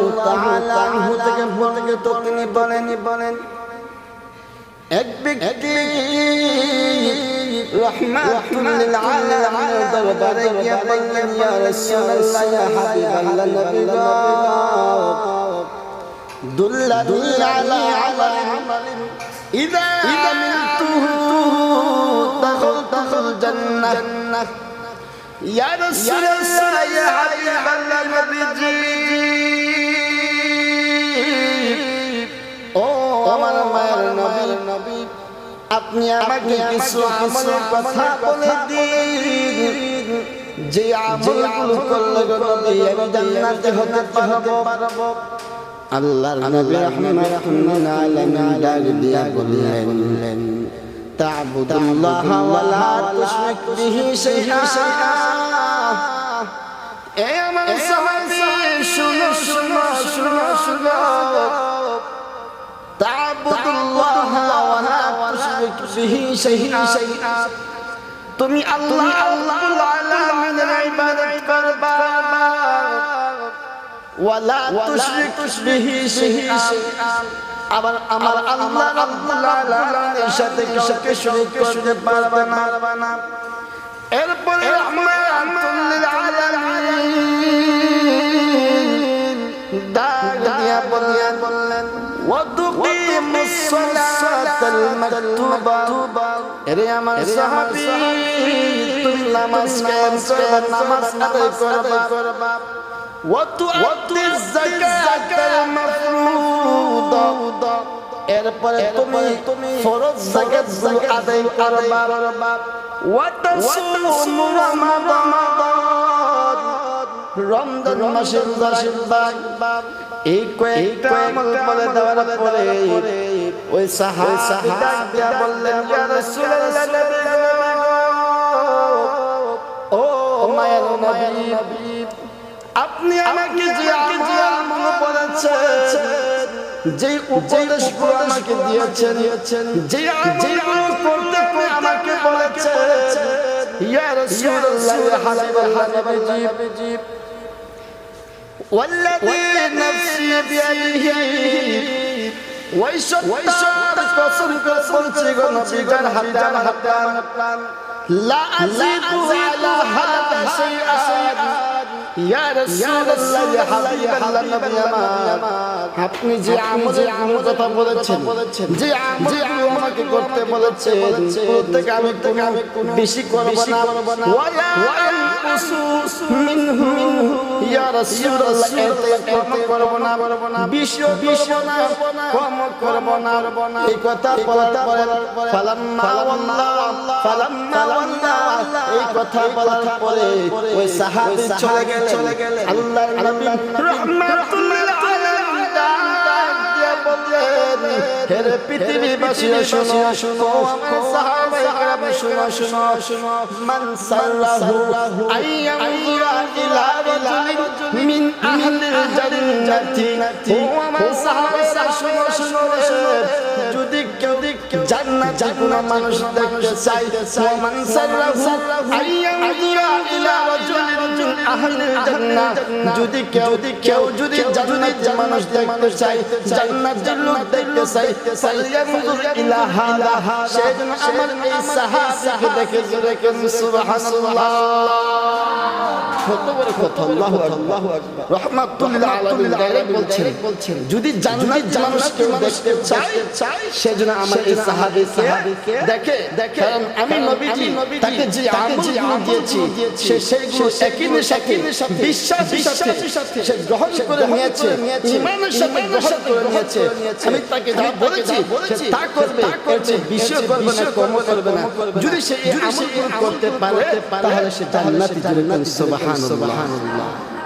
তাআলা আনহু থেকে বর্ণিত তিনি বলেন বলেন এক ব্যক্তি রহমাতুল আলামিন দরবারে গিয়ে বললেন ইয়া রাসূলুল্লাহ ইয়া হাবিবাল্লাহ নবী গো। দুল্লানি আলা আমালিন ইযা আমিলতুহু দাখালতুল জান্নাহ। ও আমার মায়ের নবী নবী আপনি আমাকে কিছু আমলের কথা বলে দিন। যে আমলগুলো করলে নবী আমি জান্নাতে হতে পারব। আল্লাহর নবী ডাক দিয়া বললেন তা'বুদুল্লাহ ওয়া লা তুশরিক বিহি শাইআ এ আমার সাহাবী শুনো শুনো শুনো শুনো। তা'বুদুল্লাহ ওয়া লা তুশরিক বিহি শাইআ তুমি আল্লাহ আল্লাহুল আলামিনের ইবাদত করবা। ওয়ালা তুশরিক বিহি শাইআ আবার আমার আল্লাহ রাব্বুল আলামিনের সাথে কাউকে শরীক করতে পারবে না এরপরে রহমাতুল লিল আলামিন ডাক দিয়া বললেন বললেন ওয়াতুকিমুস সালাতাল মাকতুবা এরে আমার সাহাবী তুমি নামাজ কায়েম করবা নামাজ আদায় করবা وتؤدي الزكاة المفروضة এরপরে তুমি ফরজ যাকাতগুলো আদায় করবা। ওয়াতাসুমু রমাদান। রমজান মাসে রোজা রাখবা এই কয়েকটা আমল বলে দেওয়ার পরে ওই সাহাবী ডাক দিয়া বললেন ইয়া রাসূলুল্লাহ নবী ও মায়ের নবী আপনি আমাকে যে আমল বলেছেন যে উপদেশগুলো আমাকে দিয়েছেন যে আমলগুলো করতে আপনি আমাকে বলেছেন ইয়া রাসূলুল্লাহ ইয়া হাবিবাল্লাহ নবীজি والذي نفسي بيده ওই সত্তার কসম করে বলছি গো নবী গান হাতান হাতান লা আজিদু আলা হাদা শাইআন আপনি যে আমলের কথা বলেছেন যে আমলগুলো আমাকে করতে বলেছেন প্রত্যেক আমি বেশি করব না। রাসূলুল্লাহ এতে কম করব না। বিশ্ব বিশ্ব না। কম করব না। এই কথা বলার পরে ফালাম্মা ওয়াল্লাহ ফালাম্মা ওয়াল্লাহ এই কথা বলার পরে ওই সাহাবী চলে গেলেন। গেলেন। আল্লাহর নবী রাহমাতুল্লাহ। দিয়ে বললেন হে রে পৃথিবীবাসী শোনো শোনো আমার সাহাবায়ে কেরাম শোনো শোনো শোনো মান সাল্লাহু আইয়ামুরা ইলা রাজুলিন মিন আহলিল জান্নাতি ও আমার সাহাবায়ে শোনো শোনো যদি কেউ জান্নাতে কোন মানুষ দেখতে চাই ও সাল্লাহু আইয়ামুরা ইলা রাজুলিন আহলিল জান্নাহ যদি কেউ কেউ যদি জান্নাতে মানুষ দেখতে চাই জান্নাতের লোক দেখতে চাই ফালিয়ানজুর ইলা হাদা। সেজন্য আমার এই সাহাবীকে দেখে জোরে কেন সুবহানাল্লাহ। বলছেন যদি জান্নাত মানুষ কেউ দেখতে চায় সেজন্য আমার এই সাহাবীকে দেখে দেখে। আমি নবীজি তাকে যে আমলগুলো দিয়েছি সে সেইগুলো একই সাথে বিশ্বাস সাথে সে গ্রহণ করে নিয়েছে ইমানের সাথে গ্রহণ করে নিয়েছে। আমি তাকে যা বলেছি তা করবে এর চেয়ে বেশি করবে না কম করবে না যদি সে আমলগুলো করতে পারে তাহলে সে জান্নাতি জান্নাত সুবহানাল্লাহ